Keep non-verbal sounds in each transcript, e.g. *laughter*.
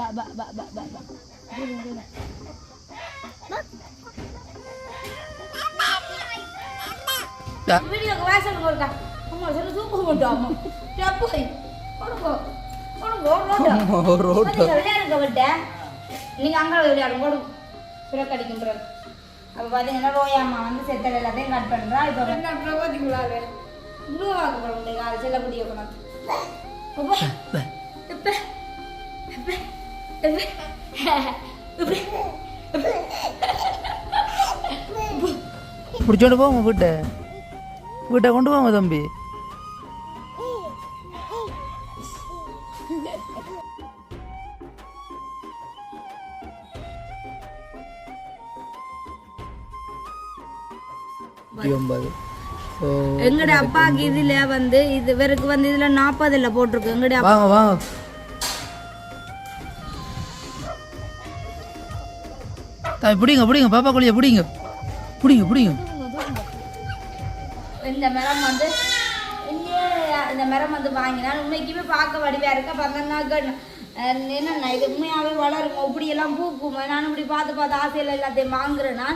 பா பா பா பா பா பா dulu dulu வீடியோக்கு வாசல் கொடுக்கா அம்மா சொல்லு தூக்க மாட்டோம் அம்மா போய் கொடுங்கோ கொடுங்கோ ரோட்டோ ரோட்டு நீங்க விளையாடுங்க விட்ட நீங்க அங்க விளையாடுங்க கொடுங்க பிறகு அடிக்கும் பிறகு அப்ப பாத்தீங்கன்னா ரோயாம்மா வந்து செத்தல் எல்லாத்தையும் கட் பண்றா இப்ப என்ன பிரபதிங்களா ப்ளூ ஆக போறோம் கால் செல்ல முடிய போனோம் இப்ப இப்ப இப்ப இப்ப பிடிச்சோண்டு போங்க வீட்டை. வீட்டை கொண்டு போங்க தம்பி. ஒன்பது. எங்கட அப்பாக்கு இதுல வந்து இது இவருக்கு வந்து இதுல நாற்பதுல போட்டிருக்கு. எங்கட அப்பா வாங்க வாங்க. பிடிங்க பிடிங்க பாப்பா கோழியை பிடிங்க. பிடிங்க பிடிங்க. இந்த மரம் வந்து இந்த மரம் வந்து வாங்கினா உண்மைக்குமே பார்க்க வடிவா இருக்க. பார்த்தோம்னாக்க என்னண்ணா இது உண்மையாகவே வளரும். இப்படியெல்லாம் பூக்கும். நான் இப்படி பார்த்து பார்த்து ஆசையில் எல்லாத்தையும் வாங்குறேன்னா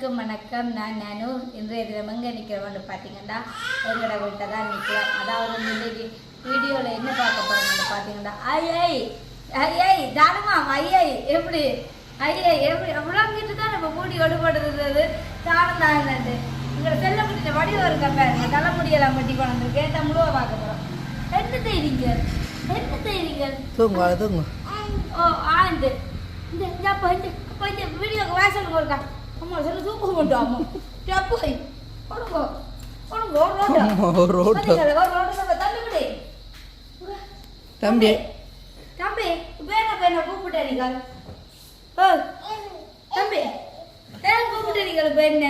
அனைவருக்கும் வணக்கம். நான் நானு. இன்றைய தினம் எங்கே நிற்கிறோம்னு பார்த்தீங்கன்னா எங்களோட வீட்டில் தான் நிற்கிறோம் அதாவது இன்னைக்கு வீடியோவில் என்ன பார்க்க போகிறோம்னு பார்த்தீங்கன்னா ஐயை ஐயை தானமா ஐயை எப்படி? ஐயை எப்படி? எவ்வளோ கிட்ட தான் நம்ம மூடி ஒடுபடுறது தானம் தான் என்னது? உங்களோட செல்ல முடிஞ்ச வடிவம் இருக்க. பாருங்க தலைமுடியெல்லாம் கட்டி கொண்டு வந்து கேட்டால் முழுவ பார்க்க போகிறோம் என்ன செய்றீங்க என்ன செய்றீங்க தூங்க தூங்க. ஓ ஆண்டு இந்த அப்போ இந்த வீடியோக்கு வாசல் கொடுக்கா அம்மா சொல்லு தூக்க மாட்டோம் அம்மா டே போய் கொடுங்கோ கொடுங்கோ ரோட்டோ ரோட்டு ரோட்டு நம்ம தம்பி தம்பி பேர பையனை கூப்பிட்டாரிங்க ஓ தம்பி ஏன் கூப்பிட்டாரிங்க இப்போ என்ன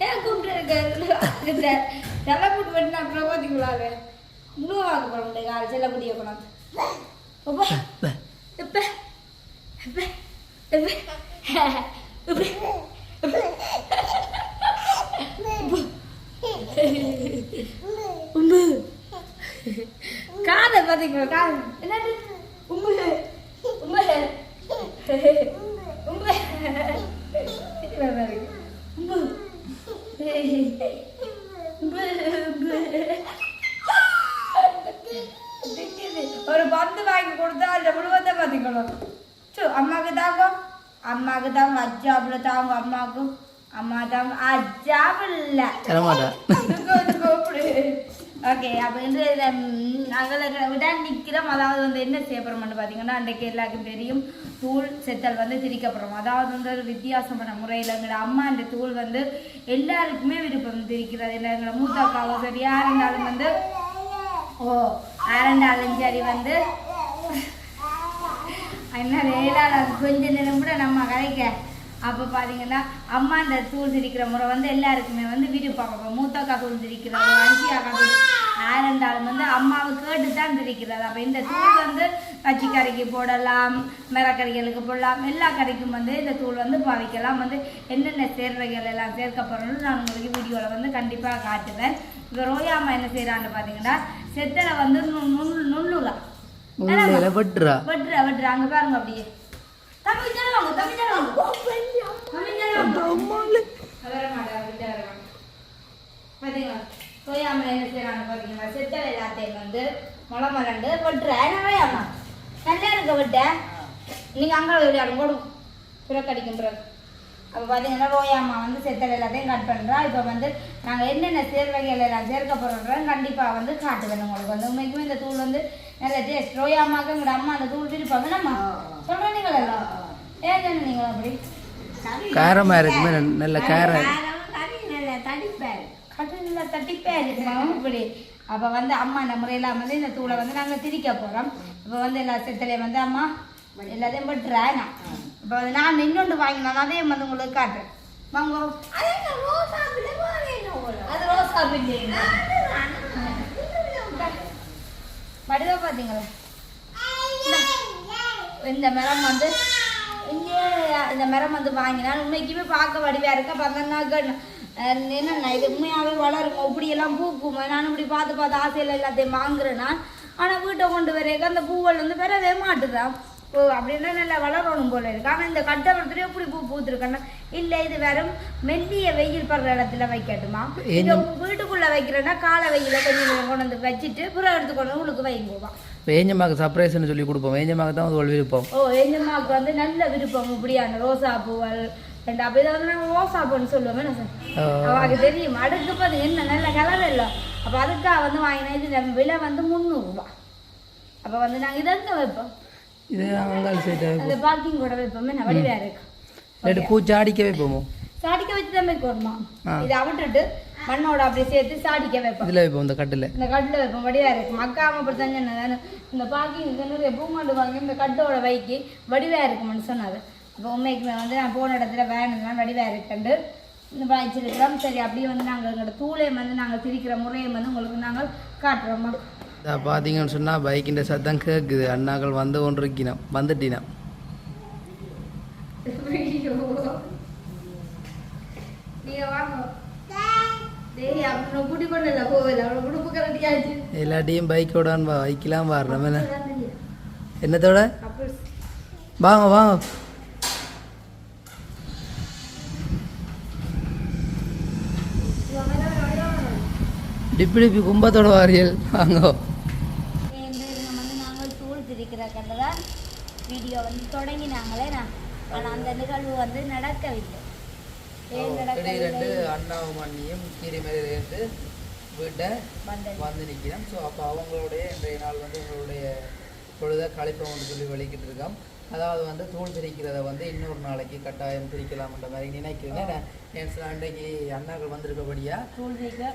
ஏன் கூப்பிட்டுருக்க தலைமுடி வெட்டினா அப்புறம் பார்த்தீங்களாவே முழு வாங்க போகிறோம் கால் செல்ல போனோம் அப்பா இப்ப இப்ப இப்ப இப்ப உம்பு காதை பாத்தீங்களா? காது. என்னது? உம்பு உம்பு உம்பு உம்பு ஒரு பந்து வாங்கி கொடுத்தா அந்த முழுவதை பார்த்துக்கணும் சு அம்மாவுக்கு தாங்க. அம்மாவுக்கு தாங்க அஜாபுல தாங்க அம்மாவுக்கு அம்மா தாங்க அஜாபுல தரமாட்டா ஓகே அப்போ வந்து நாங்கள் விட நிற்கிறோம் அதாவது வந்து என்ன செய்ய போகிறோம்னு பார்த்தீங்கன்னா அன்றைக்கு எல்லாருக்கும் தெரியும் தூள் செத்தல் வந்து திரிக்கப்படுறோம் அதாவது வந்து ஒரு வித்தியாசமான முறையில் எங்களோட அம்மா அந்த தூள் வந்து எல்லாருக்குமே விருப்பம் திரிக்கிறது இல்லை எங்களோட மூத்த அக்காவோ சரி யார் இருந்தாலும் வந்து ஓ யாருந்தாலும் சரி வந்து என்ன வேளாண் கொஞ்ச நேரம் கூட நம்ம கரைக்க அப்போ பார்த்தீங்கன்னா அம்மா அந்த தூள் திரிக்கிற முறை வந்து எல்லாருக்குமே வந்து விருப்பம் அப்போ மூத்தக்கா தூள் திரிக்கிறது அஞ்சியாக்கா தூள் ஆரண்டாலும் வந்து அம்மாவை கேட்டு தான் திரிக்கிறது அப்போ இந்த தூள் வந்து பச்சை கறிக்கு போடலாம் மிரக்கறிகளுக்கு போடலாம் எல்லா கறிக்கும் வந்து இந்த தூள் வந்து பாவிக்கலாம். வந்து என்னென்ன சேர்வைகள் எல்லாம் சேர்க்க போகிறோம்னு நான் உங்களுக்கு வீடியோவில் வந்து கண்டிப்பாக காட்டுவேன். இப்போ ரோயாம்மா என்ன செய்கிறான்னு பார்த்தீங்கன்னா செத்தலை வந்து நு- நுண் நுண்ணுலாம் உள்ள வெட்டுறா. வெட்டுற வெட்டுற. அங்க பாருங்க அப்படியே. தம்பி தருவாங்க தம்பி தருவாங்க தம்பி தருவாங்க வர மாட்டா விட்டு வர மாட்டா. பாத்தீங்களா? சோயாம என்ன செய்யறாங்க பாத்தீங்களா? செத்தல் எல்லாத்தையும் வந்து முளை மலண்டு வெட்டுற. என்னவையாமா நல்லா இருக்க விட்ட? நீங்க அங்க விளையாடும் போடும் பிறக்கடிக்கும் பிறகு. அப்போ பார்த்தீங்கன்னா ரோயாம்மா வந்து செத்தல் எல்லாத்தையும் கட் பண்ணுறா இப்போ வந்து நாங்கள் என்னென்ன சேர்வைகள் எல்லாம் சேர்க்க போகிறோம் கண்டிப்பாக வந்து காட்டுவேன் உங்களுக்கு. வந்து உண்மைக்குமே இந்த தூள் வந்து நல்ல டேஸ்ட் ரோயாம்மாக்கு எங்களோட அம்மா அந்த தூள் விருப்பம். நம்ம சொல்கிறீங்களா ஏன் சொன்னீங்களா அப்படி? காரமா இருக்குமே நல்ல- காரம். கடல்ல தட்டிப்பேர் இப்படி அப்போ வந்து அம்மா இந்த முறையெல்லாம் வந்து இந்த தூளை வந்து நாங்கள் திரிக்க போகிறோம் இப்போ வந்து எல்லா செத்தலையும் வந்து அம்மா எல்லாத்தையும் பட்டுறேன் இப்போ வந்து நான் இன்னொன்று வாங்கினேன் அதையும் வந்து உங்களுக்கு காட்டுறேன் வாங்க அது ரோசா வடிவா பார்த்தீங்களா இந்த மரம் வந்து இங்கே இந்த மரம் வந்து வாங்கினால் உண்மைக்குமே பார்க்க வடிவா இருக்க பார்த்தோம்னாக்க என்னென்ன இது உண்மையாகவே வளரும் இப்படியெல்லாம் பூக்கும் நானும் இப்படி பார்த்து பார்த்து ஆசையில் எல்லாத்தையும் வாங்குறேன் நான் ஆனால் வீட்டை கொண்டு வரேக்க அந்த பூவல் வந்து பெறவே மாட்டுதான் ஓ அப்படின்னா நல்லா வளரணும் போல இருக்கு. ஆனால் இந்த கட்டை மரத்துல எப்படி பூ பூத்துருக்கேன்னா இல்லை இது வெறும் மெல்லிய வெயில் படுற இடத்துல வைக்கட்டுமா? இங்க வீட்டுக்குள்ள வைக்கிறேன்னா காலை வெயில கொஞ்சம் கொண்டு வந்து வச்சுட்டு புறம் எடுத்து கொண்டு உங்களுக்கு வைங்கோவா வேஞ்சம்மாக்கு சர்ப்ரைஸ்னு சொல்லி கொடுப்போம். வேஞ்சம்மாக்கு தான் ஒரு விருப்பம். ஓ எஞ்சம்மாவுக்கு வந்து நல்ல விருப்பம் இப்படியான ரோசா பூவல். ரெண்டு அப்போ இதை வந்து நாங்கள் ரோசா பூன்னு சொல்லுவோம் என்ன சார்? தெரியும். அடுக்கு பார்த்து என்ன நல்ல கலர் இல்லை. அப்போ அதுக்காக வந்து வாங்கினா இது விலை வந்து முந்நூறுரூவா அப்போ வந்து நாங்கள் இதை வைப்போம். இது அங்காள் சைட்டு அந்த பார்க்கிங் கூட வைப்போமே நான் வடிவா இருக்கு. இல்லாட்டி பூச்சாடிக்க வைப்போமோ? சாடிக்க வச்சு தான் வைக்கணுமா இதை அவிட்டுட்டு மண்ணோட அப்படியே சேர்த்து சாடிக்க வைப்போம். இதில் வைப்போம் இந்த கட்டில். இந்த கட்டில் வைப்போம் வடிவா இருக்கும் மக்காம அப்படி தான் இந்த பார்க்கிங் நிறைய பூமாண்டு வாங்கி இந்த கட்டோட வைக்கி வடிவா இருக்கும்னு சொன்னாரு. அப்போ உண்மைக்குமே வந்து நான் போன இடத்துல வேணும்லாம் வடிவா இருக்குண்டு. இந்த வாய்ச்சிருக்கிறோம் சரி அப்படியே வந்து நாங்கள் எங்களோட தூளையும் வந்து நாங்கள் திரிக்கிற முறையும் வந்து உங்களுக்கு நாங்கள் காட்டுறோமா இதை பார்த்தீங்கன்னு சொன்னால் பைக்கிൻ്റെ சத்தம் கேட்குது அண்ணாக்கள் வந்து வந்துட்டினம் அவனை உடுப்பு கரண்டியாச்சு எல்லாட்டையும் பைக்கோடான் வா பைக்கெலாம் வாடுறோம் என்ன என்னத்தோட? வாங்க வாங்க. டிப்பி டிப்பி கும்பத்தோட வாரியல். வாங்க. கண்டதான் வீடியோ வந்து தொடங்கினாங்களே நான். ஆனால் அந்த நிகழ்வு வந்து நடக்கவில்லை. ஏன் நடக்கவில்லை? அண்ணாவும் அண்ணியும் கீரை மேலேருந்து வீட்டை வந்து நிற்கிறோம் ஸோ அப்போ அவங்களுடைய இன்றைய நாள் வந்து உங்களுடைய பொழுத கழிப்போம்னு சொல்லி வெளிக்கிட்டு இருக்கோம். அதாவது வந்து தூள் பிரிக்கிறத வந்து இன்னொரு நாளைக்கு கட்டாயம் பிரிக்கலாம்ன்ற மாதிரி நினைக்கிறேன். ஏன் சில அன்றைக்கு அண்ணாக்கள் வந்திருக்கபடியா தூள் திரிக்க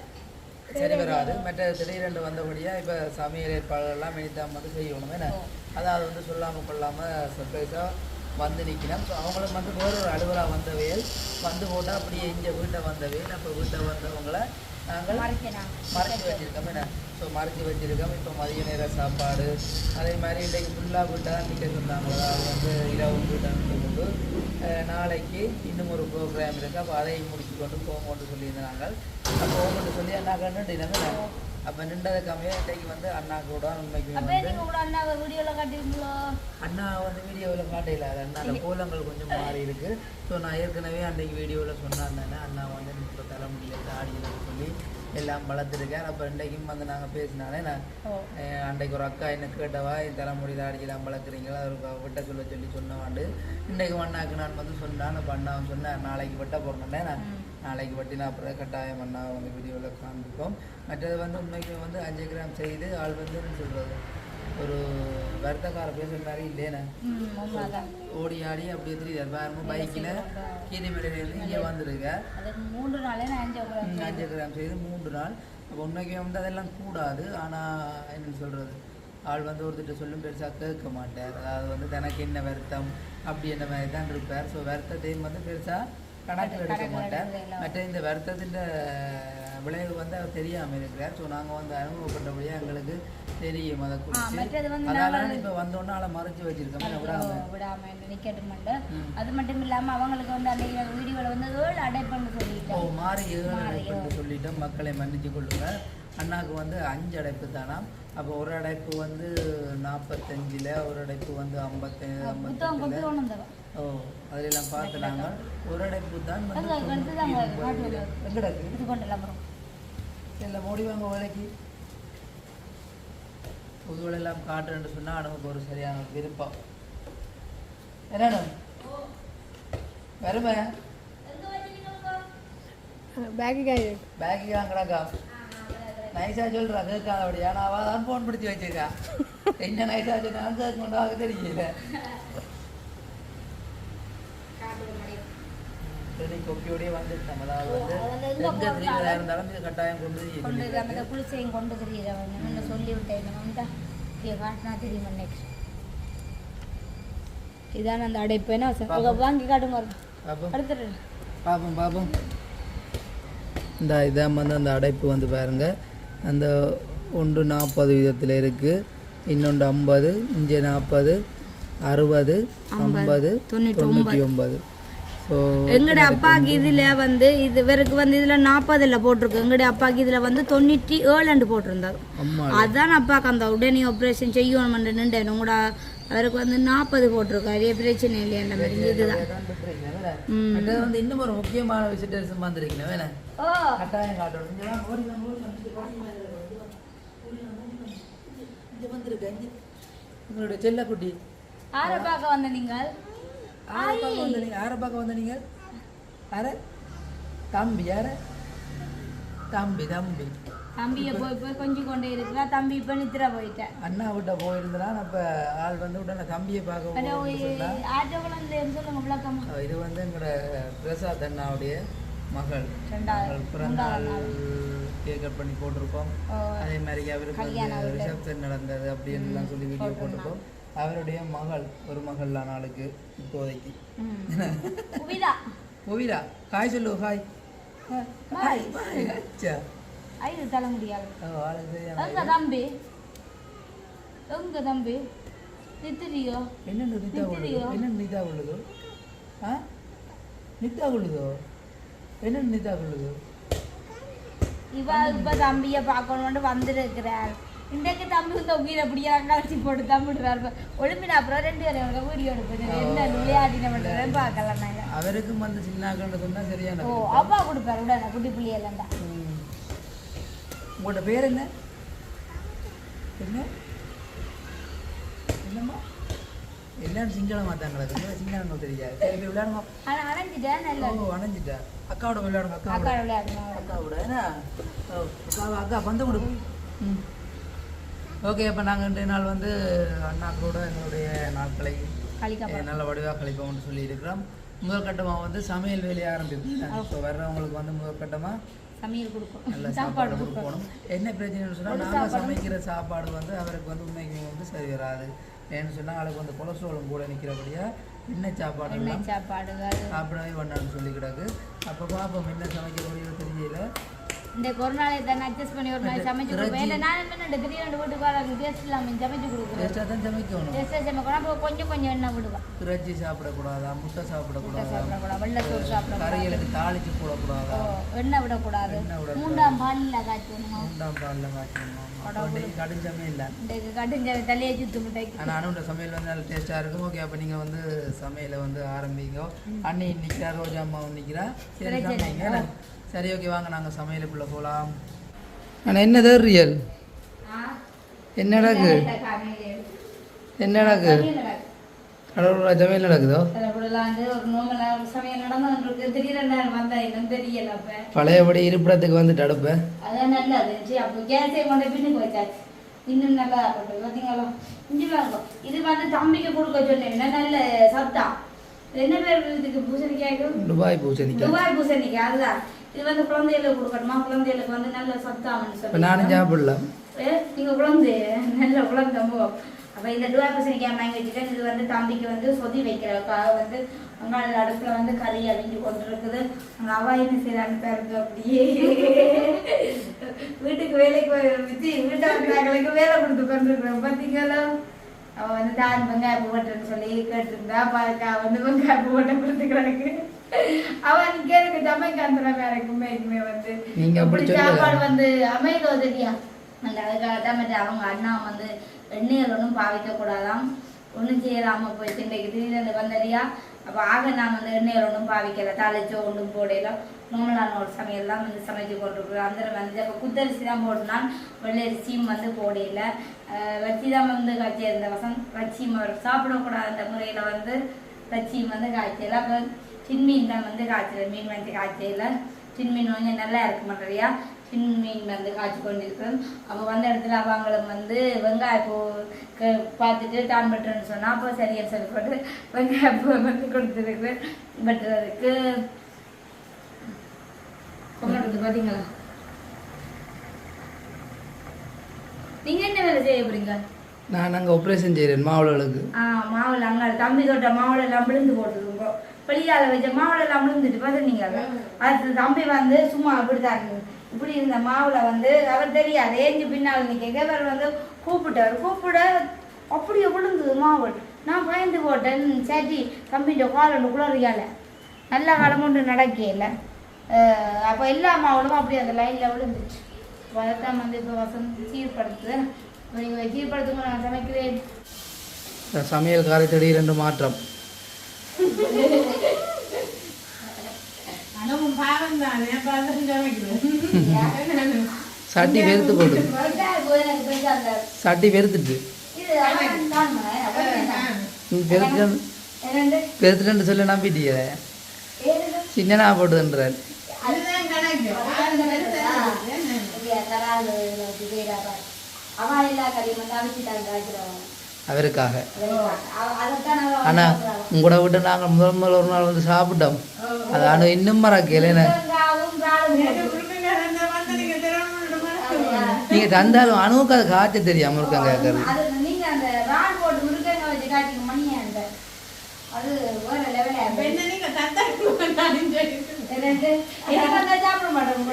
சரி வராது. மற்ற திடீரென்று வந்தபடியாக இப்போ சமையல் ஏற்பாடுகள்லாம் மெனித்தாம் வந்து செய்யணும். என்ன? அதாவது வந்து சொல்லாமல் கொள்ளாமல் சர்ப்ரைஸாக வந்து நிற்கணும் ஸோ அவங்களும் வந்து வேற ஒரு அலுவலாக வந்தவையல் வந்து போட்டால் அப்படியே இங்கே வீட்டை வந்தவையல் அப்போ வீட்டை வந்தவங்களை நாங்கள் மறைச்சி வச்சிருக்கோம் என்ன? ஸோ மறைச்சி வச்சிருக்கோம். இப்போ மதிய நேர சாப்பாடு. அதே மாதிரி இன்றைக்கு ஃபுல்லாக வீட்டை தான் நிற்க சொன்னாங்க. அதாவது வந்து இரவு நிற்க கொண்டு நாளைக்கு இன்னும் ஒரு ப்ரோக்ராம் இருக்குது அப்போ அதையும் முடிச்சு கொண்டு போங்கன்னு சொல்லியிருந்தாங்க. அப்போ போங்கன்னு சொல்லி அண்ணா கண்டுட்டு அப்போ நின்றதை கம்மியாக இன்றைக்கு வந்து அண்ணா கூட உண்மைக்கு கூட அண்ணா வீடியோவில் அண்ணா வந்து வீடியோவில் காட்டையில் அது அண்ணாட கோலங்கள் கொஞ்சம் மாறி இருக்கு. ஸோ நான் ஏற்கனவே அன்றைக்கு வீடியோவில் சொன்னாங்க. அண்ணா வந்து இப்போ தர முடியல. தாடியில் சொல்லி எல்லாம் வளர்த்துருக்கேன். அப்போ இன்றைக்கும் வந்து நாங்கள் பேசினாலே நான் அன்றைக்கு ஒரு அக்கா என்ன கேட்டவா என் தலைமுடி தாடியெல்லாம் வளர்க்குறீங்களா? ஒரு விட்ட சொல்ல சொல்லி சொன்னவாண்டு. இன்றைக்கு அண்ணாக்கு நான் வந்து சொன்னான் அப்போ அண்ணாவும் சொன்னேன் நாளைக்கு வெட்ட போகிறேன் நான் நாளைக்கு வெட்டினா அப்புறம் கட்டாயம் அண்ணா வந்து வீடியோவில் காண்பிப்போம். மற்றது வந்து உண்மைக்கு வந்து அஞ்சு கிராம் செய்து ஆள் வந்து சொல்கிறது ஒரு வருத்தக்கார பேசுகிற மாதிரி இல்லைண்ணே ஓடி ஆடி அப்படியே தெரியுது பாருங்க பைக்கில் கீரிமலையிலேருந்து இங்கே வந்திருக்க மூன்று நாளே அஞ்சு கிராம் செய்து மூன்று நாள். அப்போ உண்மைக்கு வந்து அதெல்லாம் கூடாது. ஆனால் என்ன சொல்கிறது ஆள் வந்து ஒருத்தர் சொல்லும் பெருசாக கேட்க மாட்டார். அதாவது வந்து தனக்கு என்ன வருத்தம்? அப்படி என்ன மாதிரி தான் இருப்பார். ஸோ வருத்தத்தையும் வந்து பெருசாக கணக்கில் எடுக்க மாட்டார். மற்ற இந்த வருத்தத்தின் விளைவு வந்து அவர் தெரியாமல் இருக்கிறார். ஸோ நாங்கள் வந்து அனுபவப்பட்டபடியாக எங்களுக்கு தெரியும் அதை குறித்து அதனால இப்போ வந்தோடனே ஆளை மறைச்சு வச்சிருக்கோம் விடாம. விடாம நிக்கட்டுமெண்டு அது மட்டும் இல்லாம அவங்களுக்கு வந்து அந்த வீடியோவில் வந்து ஏழு அடைப்புன்னு ஓ சொல்லிட்டேன் மாறி ஏழு அடைப்புன்னு சொல்லிட்டோம். மக்களை மன்னிச்சு கொள்ளுங்க அண்ணாக்கு வந்து அஞ்சு அடைப்பு தானாம் அப்போ ஒரு அடைப்பு வந்து நாற்பத்தஞ்சில் ஒரு அடைப்பு வந்து ஐம்பத்தி கொண்டு ஓ அதிலெல்லாம் பார்த்து நாங்கள் ஒரு அடைப்பு தான் வந்து அங்க எடுத்து தாங்க காட்டுவது எங்கடக்கு இது கொண்டு எல்லாம் வரும் இல்லை மூடி வாங்க வேலைக்கு புதுவெளி எல்லாம் காட்டுன்னு சொன்னால் நமக்கு ஒரு சரியான விருப்பம். என்னடா வருமே? பேக்கு பேக்கு வாங்கடாக்கா நைஸா சொல்றா கேட்காத அப்படியா நான் அவள் தான் ஃபோன் பிடிச்சி வச்சிருக்கா. *laughs* என்ன நைஸா சொன்னா கேட்க கொண்டாக தெரியல சரி கொப்பியோடய வந்துட்டோம் அதாவது வந்து எங்க தெரியல இருந்தாலும் இது கட்டாயம் கொண்டு கொண்டு சொல்லி அந்த குளிசையும் கொண்டு தெரியுறவங்க என்ன சொல்லி விட்டேன். வந்து இதை காட்டினா தெரியுமா நெக்ஸ்ட் இதான அந்த அடைப்பு. என்ன சார் அவங்க வாங்கி காட்டுங்க அடுத்துட்டு இந்த இதான் வந்து அந்த அடைப்பு வந்து பாருங்க. அந்த ஒன்று நாற்பது விதத்தில் இருக்குது இன்னொன்று ஐம்பது இங்கே நாற்பது அறுபது ஐம்பது தொண்ணூற்றி ஒன்பது. ஸோ எங்கட அப்பாக்கு இதுல வந்து இது இவருக்கு வந்து இதுல நாற்பதுல போட்டிருக்கு. எங்கட அப்பாக்கு இதுல வந்து தொண்ணூற்றி ஏழுண்டு போட்டிருந்தாரு. அம்மா அதான் அப்பாக்கு அந்த உடனே ஆப்ரேஷன் செய்யணும் நின்று உங்களோட அவருக்கு வந்து நாற்பது போட்டிருக்காரு பிரச்சனை இல்லையா மாதிரி இதுதான். வந்து இன்னும் ஒரு முக்கியமான விசிட்டர்ஸ் வந்துருக்கீங்க ஓ கட்டாயம் காட்டணும். செல்லக்குட்டி. ஆரை பார்க்க வந்த நீங்கள்? யாரை பார்க்க வந்த நீங்க யாரை பார்க்க வந்த நீங்க. யார? தம்பி யார? தம்பி தம்பி. தம்பியை போய் போய் கொஞ்சம் கொண்டே இருக்கிறா. தம்பி இப்போ நித்திர போயிட்டேன் அண்ணா விட்ட போயிருந்தான் அப்ப ஆள் வந்து உடனே தம்பியை பார்க்க இது வந்து எங்களோட பிரசாத் அண்ணாவுடைய மகள். அவள் பிறந்த நாள் கேக் கட் பண்ணி போட்டிருக்கோம். அதே மாதிரி அவருக்கு ரிசப்ஷன் நடந்தது அப்படின்னு சொல்லி வீடியோ போட்டிருக்கோம். அவருடைய மகள் ஒரு மகள் நாளுக்கு இப்போதைக்கு. கோவிலா ஹாய் சொல்லு ஹாய் அச்சா எங்க தம்பி? எங்க தம்பி? நித்திரியோ என்ன நிதா உள்ளதோ? என்ன நிதா உள்ளதோ? ஆ? நிதா உள்ளதோ? என்ன நிதா உள்ளதோ? இவ இப்ப தம்பிய பார்க்கணும்னு வந்திருக்கிறார் இன்றைக்கு தம்பி இந்த உயிரை அப்படியே கழிச்சு போட்டு தம்பிடுறாரு ஒழும்பின அப்புறம் ரெண்டு பேரும் வீடியோ எடுப்பேன் என்ன விளையாடின பண்ணுறேன்னு பார்க்கலாம் நாங்க. அவருக்கும் வந்து சின்னாக்கன்னு சொன்னா சரியான ஓ அப்பா கொடுப்பாரு. உடனே குட்டி புள்ளியெல்லாம் ம். உங்களோட பேர் என்ன? என்ன? என்னம்மா? எல்லாரும் சிங்களம் மாத்தாங்களா சிங்களம் தெரியாது. சரி போய் விளையாடுமா ஆனா அணைஞ்சிட்டேன் ஓ அணைஞ்சிட்டா அக்காவோட விளையாடுங்க அக்கா அக்கா விளையாடணும் அக்காவோட. என்ன ஓ, அக்கா அக்கா பந்து கொடு ம். ஓகே அப்போ நாங்கள் இன்றைய நாள் வந்து அண்ணாக்களோட எங்களுடைய நாட்களை நல்ல வடிவாக கழிப்போம்னு சொல்லி இருக்கிறோம் முதல் கட்டமாக வந்து சமையல் வேலையை ஆரம்பிப்போம். இப்போ வர்றவங்களுக்கு வந்து முதல் கட்டமாக சமையல் கொடுக்கும் நல்ல சாப்பாடு கொடுக்கணும் என்ன பிரச்சனைன்னு சொன்னால் நாங்கள் சமைக்கிற சாப்பாடு வந்து அவருக்கு வந்து உண்மைக்கு வந்து சரி வராது. ஏன்னு சொன்னால் அவளுக்கு வந்து கொலஸ்ட்ராலும் கூட நிற்கிறபடியா எண்ணெய் சாப்பாடு சாப்பாடுகள் சாப்பிடவே பண்ணான்னு சொல்லி கிடக்கு அப்போ பார்ப்போம் என்ன சமைக்க முடியும் தெரியல இந்த கொரோனால தான் அட்ஜஸ்ட் பண்ணி ஒரு நாள் சமைச்சு கொடுப்பேன். இல்லை நான் என்ன திடீர்னு வீட்டுக்கு வர டேஸ்ட் இல்லாமல் சமைச்சு கொடுக்குறேன். டேஸ்ட்டாக தான் சமைக்கணும். டேஸ்ட்டாக சமைக்கணும். கொஞ்சம் கொஞ்சம் எண்ணெய் விடுவேன். இறைச்சி சாப்பிடக்கூடாதா? முட்டை சாப்பிடக்கூடாதா? சாப்பிடக்கூடாது? வெள்ளை சோறு சாப்பிடக்கூடாது? கறிகளுக்கு தாளிச்சு போடக்கூடாதா? எண்ணெய் விடக்கூடாது. மூன்றாம் பாலில் காய்ச்சணும் மூன்றாம் பாலில் காய்ச்சணுமா சமையல் இல்லை. இன்றைக்கு கடிஞ்ச தலையை சுத்து முட்டைக்கு. ஆனால் அனுன்ற சமையல் வந்து நல்ல டேஸ்ட்டாக இருக்கும். ஓகே அப்போ நீங்கள் வந்து சமையலை வந்து ஆரம்பிங்க. அண்ணி நிற்கிறா ரோஜா அம்மாவும் நிற்கிறா சரி என்ன? சரி ஓகே வாங்க நாங்கள் சமையலுக்குள்ளே போகலாம் ஆனால் என்னது ரியல் என்னடாக்கு என்னடாக்கு கடவுளோட சமையல் நடக்குதோ? பழையபடி இருப்பிடத்துக்கு வந்துட்டு அடுப்பேன் இன்னும் நல்லா இருக்கட்டும். பார்த்தீங்களா இஞ்சி வாங்க இது வந்து தம்பிக்கு கொடுக்க சொன்னேன். நல்ல சத்தம் என்ன பேர் இதுக்கு பூசணிக்காய்க்கு துபாய் பூசணிக்காய். துபாய் பூசணிக்காய் அதுதான். இது வந்து குழந்தைகளுக்கு கொடுக்கணுமா? குழந்தைகளுக்கு வந்து நல்ல சத்தாமன்னு சொல்லி நானும் சாப்பிடலாம் ஏ, நீங்க குழந்தை நல்ல குழந்தை மோ அப்ப இந்த துவாய் பூசணிக்காய் வாங்கி வச்சுட்டேன் இது வந்து தம்பிக்கு வந்து சொதி வைக்கிறதுக்காக வந்து அங்காள அடுப்புல வந்து கறி அவிஞ்சு கொண்டு இருக்குது அவங்க அவா என்ன செய்யறான்னு பாருங்க அப்படியே. வீட்டுக்கு வேலைக்கு வச்சு வீட்டாளுக்கு வேலை கொடுத்து கொண்டிருக்கிறோம் பார்த்தீங்களா அவ வந்து தான் வெங்காயம் போட்டுன்னு சொல்லி கேட்டிருந்தா பாருக்கா வந்து வெங்காயம் போட்ட கொடுத்துக்கிறாங்க. அவன் கேளுக்கு ஜமைக்காந்தன வேற உண்மைக்குமே வந்து. நீங்க அப்படி இப்படி சொல்லுங்க. சாப்பாடு வந்து அமைதோ தெரியா? அந்த அதுக்காக தான் மற்ற அவங்க அண்ணா வந்து எண்ணெயில் ஒன்றும் பாவிக்க கூடாதாம். ஒன்றும் செய்யலாம போயிட்டு இன்றைக்கு திடீர்னு வந்தடியா அப்போ ஆக நான் வந்து எண்ணெயில் ஒன்றும் பாவிக்கல. தாளிச்சோ ஒன்றும் போடையில நோமலான ஒரு சமையல்லாம் வந்து சமைச்சு கொண்டிருக்கிறோம் அந்த வந்து அப்போ குத்தரிசி தான் போட்டுனான் வெள்ளரிசியும் வந்து போடையில வச்சி தான் வந்து காய்ச்சி இருந்த வசம். அவர் சாப்பிடக்கூடாது அந்த முறையில் வந்து வச்சியும் வந்து காய்ச்சல. அப்போ சின்மீன் தான் வந்து காய்ச்சல மீன் வந்து காய்ச்சல சின்மீன் கொஞ்சம் நல்லா இருக்க மாட்டேறியா சின்மீன் வந்து காய்ச்சி கொண்டிருக்கிறோம் அப்போ வந்த இடத்துல அவங்களும் வந்து வெங்காயப்பூ பார்த்துட்டு டான் பட்டுன்னு சொன்னா அப்போ சரியா சொல்லி போட்டு வெங்காயப்பூ வந்து கொடுத்துருக்குறேன் பட்டுறதுக்கு கொண்டாடுறது பார்த்தீங்களா நீங்க என்ன வேலை செய்ய போறீங்க? நான் அங்கே ஆப்ரேஷன் செய்கிறேன் மாவுளவுக்கு ஆ மாவுல அங்க தம்பி தொட்ட மாவுல எல்லாம் விழுந்து போட்டுருக்கோம் வெளியால வச்ச மாவுல எல்லாம் விழுந்துட்டு பார்த்தீங்க அது தம்பி வந்து சும்மா அப்படிதான் இருந்தது இப்படி இருந்த மாவுல வந்து அவர் தெரியாது. ஏஞ்சி பின்னால் நிக்க. இவர் வந்து கூப்பிட்டார். கூப்பிட அப்படியே விழுந்தது மாவு. நான் பயந்து போட்டேன். சரி தம்பிட்ட கால் குளறியால. நல்ல காலம் ஒன்று நடக்கையில் அப்போ எல்லா அம்மாவோடும் அப்படி அந்த லைனில் விழுந்துச்சு. அதைத்தான் வந்து இப்போ வசந்த் சீர்படுத்துது. நீங்கள் சீர்படுத்துங்க நான் சமைக்கிறேன். சமையல் காரை திடீரென்று மாற்றம் அதுவும் பாவம் தானே பார்த்து சமைக்கிறேன் சட்டி வெறுத்து போடு சட்டி வெறுத்துட்டு பெருத்துட்டு சொல்ல நம்பிட்டிய ஏது சின்னனா கணக்கு அவன் எல்லா கறியும் வந்து அவருக்காக. அதைத்தான் அவன் ஆனா உங்களோட விட்டு நாங்கள் முதல் முதல் ஒரு நாள் வந்து சாப்பிட்டோம். அது ஆனா இன்னும் மறக்கல என்ன? வெங்காயமும் இறாலும் போட்டு. உறுப்பினர் அந்த வந்து நீங்க திறமையோட நீங்க தந்தாலும் அணுவுக்கு அது காய்ச்ச தெரியாம இருக்காங்க கேட்கறது அது நீங்க அந்த ரால் போட்டு முருகங்க வச்சு காய்ச்சிக்க மணியா அந்த அது வேற லெவலே பெண்ணை நீங்க தத்தா நான் எனக்கு எனக்கு வந்தா சாப்பிட மாட்டேன்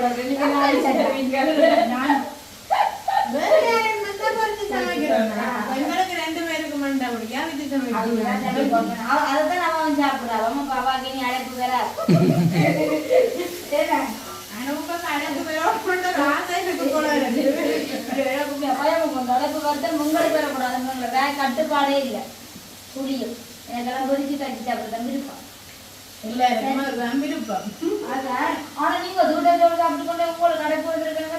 முடியா விட்டு அதுதான் சாப்பிடுறா அம்மா பாப்பாக்கு நீ அழைப்பு வேற கட்டுப்பாடே இல்லை புரியும் எனக்கெல்லாம் பொரிச்சு கட்டி விருப்பம் விருப்பம் அதான் ஆனா நீங்க தூட்டத்தோட சாப்பிட்டு கொண்டு உங்களுக்கு அடைப்பு வந்திருக்காங்க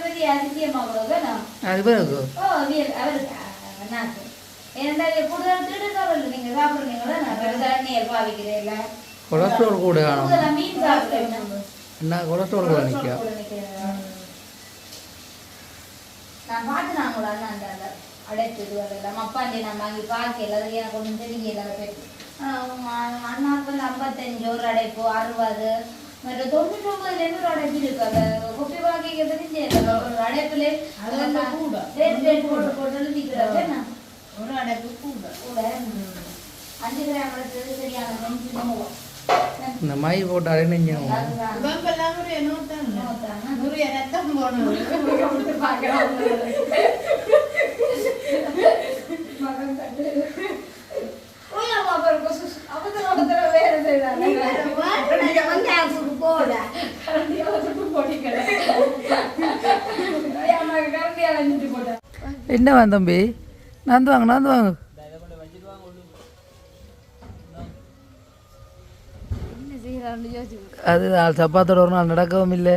அது பிறகு ஓ அண்ணாக்கு ஏன்னா கூடுதல் திருடுறவர்கள் நீங்க சாப்பிடுறீங்களா நான் பாவிக்கிறேன் இல்லை கொலஸ்ட்ரால் கூட மீன் சாப்பிடுறேன் என்ன கொலஸ்ட்ரால் கூட நிற்கா நான் பார்த்து நான் கூட அண்ணா அந்த அடைத்து இது அதெல்லாம் அப்பாண்டி நான் வாங்கி பார்க்கல அது எனக்கு ஒன்றும் தெரியல அண்ணாவுக்கு வந்து ஐம்பத்தஞ்சு ஒரு அடைப்பு அறுபது மற்ற தொண்ணூற்றி ஒன்பதுல இருந்து ஒரு அடைப்பு இருக்கு அந்த குப்பி வாங்கிக்க தெரிஞ்சு ஒரு அடைப்புல போட்டு போட்டு எழுதிக்கிறாங்க என்ன ஒரு அடைப்பு கூட கூட அஞ்சு கிராம் எடுத்தது சரியான நெஞ்சு நோவும் இந்த மை போட்டாலே நெஞ்சம் அதுதான் உடம்பெல்லாம் ஒரு நூத்தாங்க நோத்தாங்க. நூறு ரத்தம் போனது என்ன வாங்க நான் வாங்க நான் வாங்க. அது சப்பாத்தோட ஒரு நாள் நடக்கவும் இல்லை.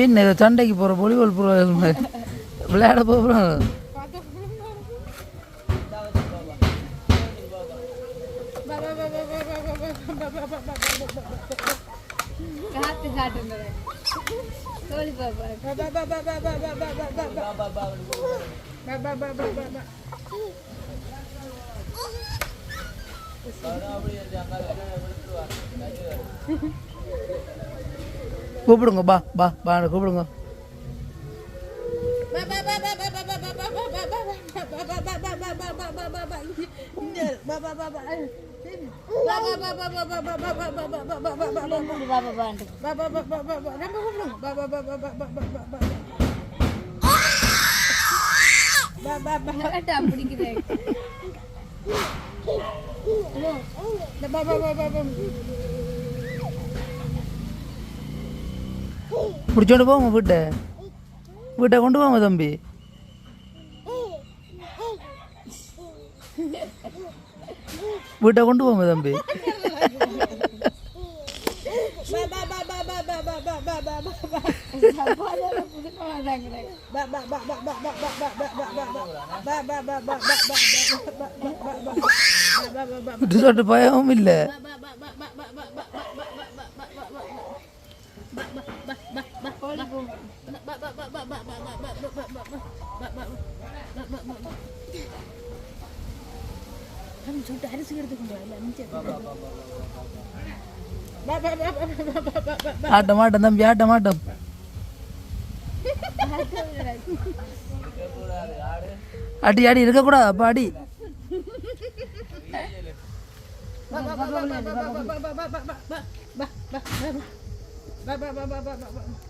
உகுண்டு தம்பி என்ன இது சண்டைக்கு போகிற பொலிபால் போகிற விளையாட போகிறோம் பாப்பா கூப்பிடுங்க பா பா பா கூப்பிடுங்க பிடிக்கிறேன் பிடிச்சோண்டு போங்க வீட்டை. வீட்டை கொண்டு போங்க தம்பி. வீட்டை கொண்டு போங்க தம்பி. *laughs* விட்டு சொட்டு பயமும் இல்லை. ஆட்டம் ஆட்டம் தம்பி ஆட்டம் ஆட்டம் அடி அடி இருக்கக்கூடாது அப்போ அடி அதில் காலி குட்டிப்பான தம்பி என்னப்பா அச்சா பா பா பா பா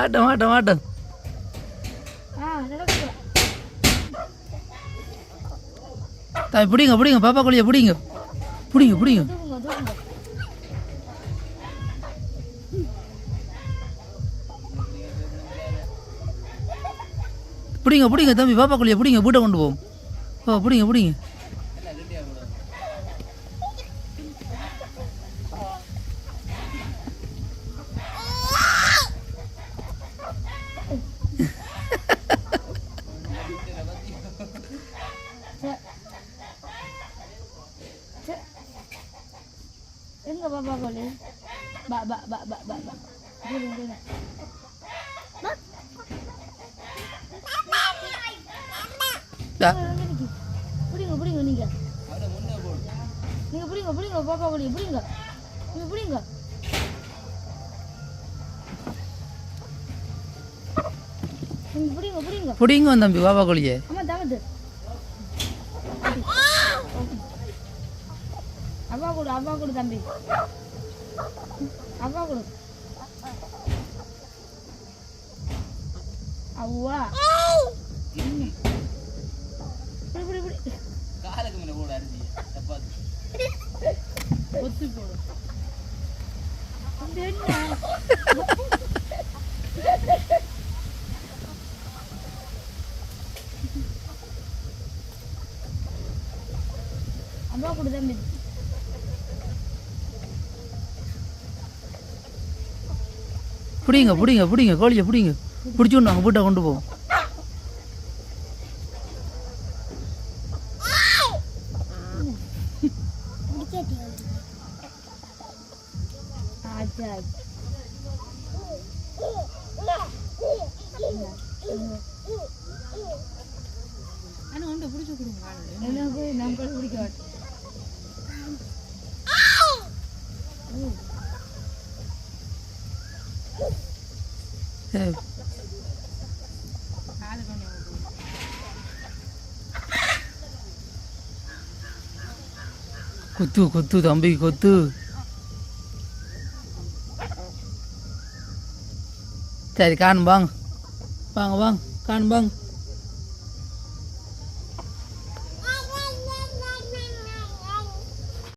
ஆட்டம் ஆட்டம் ஆட்டம் தம்பி பிடிங்க பிடிங்க. பாப்பா கோழியை பிடிங்க. பிடிங்க பிடிங்க. பிடிங்க பிடிங்க தம்பி. பாப்பா கோழியை பிடிங்க. வீட்டை கொண்டு போவோம். ஓ பிடிங்க பிடிங்க எங்க பாப்பா கோழி பா பா பா பா பா இருங்க, இருங்க. ஆ, எங்க நிக்கி? பிடிங்க பிடிங்க நீங்க நீங்க பிடிங்க பிடிங்க பாப்பா கோழி பிடிங்க நீங்க பிடிங்க நீங்க பிடிங்க பிடிங்க பிடிங்க தம்பி பாப்பா கோழியை அம்மா தவது அவ்வா கொடு அவ்வா கொடு தம்பி அவ்வா கொடு அவ்வா பிடி பிடி பிடி ஒத்து போடு இது என்ன அவ்வா கொடு தம்பி பிடிங்க பிடிங்க பிடிங்க கோழியை பிடிங்க. பிடிச்சி கொண்டு வாங்க வீட்டை கொண்டு போவோம். ஆனா உண்டை பிடிச்சி கொடுங்க. எனக்கு கூட பிடிக்க மாட்டேன் ஏய், ஆளு கொண்டு வாங்க போடு. *laughs* கொத்து கொத்து தம்பி கொத்து. சரி காணும் வாங்க. வாங்க வாங்க காணும் வாங்க.